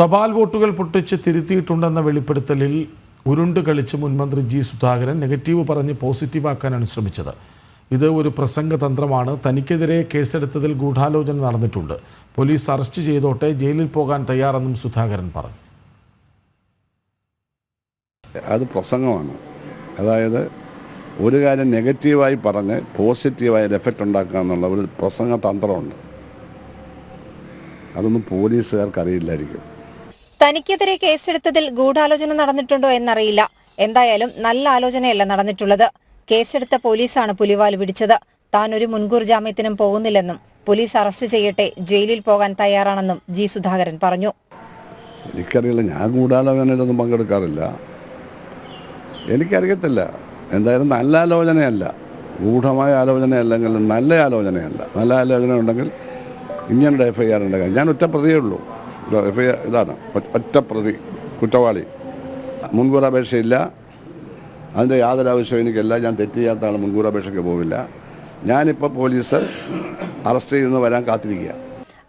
തപാൽ വോട്ടുകൾ പൊട്ടിച്ച് തിരുത്തിയിട്ടുണ്ടെന്ന വെളിപ്പെടുത്തലിൽ ഉരുണ്ട് കളിച്ച് മുൻമന്ത്രി ജി സുധാകരൻ നെഗറ്റീവ് പറഞ്ഞ് പോസിറ്റീവാക്കാനാണ് ശ്രമിച്ചത്. ഇത് ഒരു പ്രസംഗ തന്ത്രമാണ്. തനിക്കെതിരെ കേസെടുത്തതിൽ ഗൂഢാലോചന നടന്നിട്ടുണ്ട്. പോലീസ് അറസ്റ്റ് ചെയ്തോട്ടെ ജയിലിൽ പോകാൻ തയ്യാറെന്നും സുധാകരൻ പറഞ്ഞു. അത് പ്രസംഗമാണ്. അതായത് ഒരു കാര്യം നെഗറ്റീവായി പറഞ്ഞ് പോസിറ്റീവായ എഫക്റ്റ് ഉണ്ടാക്കുക എന്നുള്ള ഒരു പ്രസംഗ തന്ത്രമുണ്ട്. അതൊന്നും പോലീസുകാർക്ക് അറിയില്ലായിരിക്കും. തനിക്കെതിരെ കേസെടുത്തതിൽ ഗൂഢാലോചന നടന്നിട്ടുണ്ടോ എന്നറിയില്ല. എന്തായാലും നല്ല ആലോചനയല്ല നടന്നിട്ടുള്ളത്. കേസെടുത്ത പോലീസാണ് പുലിവാൽ പിടിച്ചത്. താൻ ഒരു മുൻകൂർ ജാമ്യത്തിനും പോകുന്നില്ലെന്നും പോലീസ് അറസ്റ്റ് ചെയ്യട്ടെ ജയിലിൽ പോകാൻ തയ്യാറാണെന്നും ജി സുധാകരൻ പറഞ്ഞു. എനിക്കറിയില്ല ഞാൻ ഗൂഢാലോചനയിലൊന്നും പങ്കെടുക്കാറില്ല. എനിക്കറിയത്തില്ല. എന്തായാലും നല്ല ആലോചനയല്ല. ഗൂഢമായ ആലോചനയല്ലെങ്കിൽ നല്ല ആലോചനയല്ല. നല്ല ആലോചന ഉണ്ടെങ്കിൽ ഇങ്ങനൊരു എഫ് ഐ ആർ ഞാൻ ഒറ്റ പ്രതിയേ ഉള്ളൂ. ഇതാണ്. ഒറ്റപ്രതി ഒറ്റ പ്രതി കുറ്റവാളി. മുൻകൂർ അപേക്ഷയില്ല അതിന്റെ യാതൊരു ആവശ്യവും എനിക്കല്ല. ഞാൻ തെറ്റ് ചെയ്യാത്ത ആൾ മുൻകൂർ അപേക്ഷയ്ക്ക് പോവില്ല. ഞാനിപ്പോൾ പോലീസ് അറസ്റ്റ് ചെയ്തെന്ന് വരാൻ കാത്തിരിക്കുക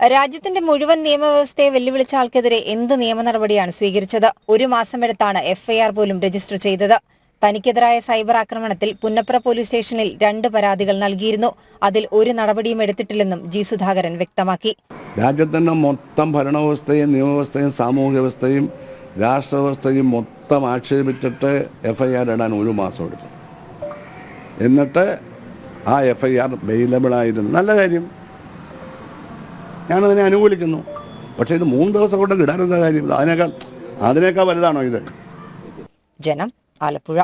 രാജ്യത്തിന്റെ മുഴുവൻ നിയമവ്യവസ്ഥയെ വെല്ലുവിളിച്ച ആൾക്കെതിരെ എന്ത് നിയമ നടപടിയാണ് സ്വീകരിച്ചത്? ഒരു മാസം മാസമെടുത്താണ് എഫ്ഐആർ പോലും രജിസ്റ്റർ ചെയ്തത്. തനിക്കെതിരായ സൈബർ ആക്രമണത്തിൽ പുന്നപ്ര പോലീസ് സ്റ്റേഷനിൽ രണ്ട് പരാതികൾ നൽകിയിരുന്നു. അതിൽ ഒരു നടപടിയും എടുത്തിട്ടില്ലെന്നും ജി സുധാകരൻ വ്യക്തമാക്കി. രാജ്യത്തിന്റെ മൊത്തം ഭരണവ്യവസ്ഥയും നിയമവ്യവസ്ഥയും സാമൂഹ്യ വ്യവസ്ഥയും രാഷ്ട്രവ്യവസ്ഥയും മൊത്തം ആക്ഷേപിച്ചിട്ട് എഫ് ഐ ആർ ഇടാൻ ഒരു മാസം എടുത്തു. എന്നിട്ട് ആ എഫ് ഐ ആർ ബെയിലബിളായിരുന്നു നല്ല കാര്യം. ഞാനതിനെ അനുകൂലിക്കുന്നു. പക്ഷേ ഇത് മൂന്ന് ദിവസം കൊണ്ട് ഇടാനെന്താ കാര്യം? അതിനേക്കാൾ അതിനേക്കാൾ വലുതാണോ ഇത്? ജനം ആലപ്പുഴ.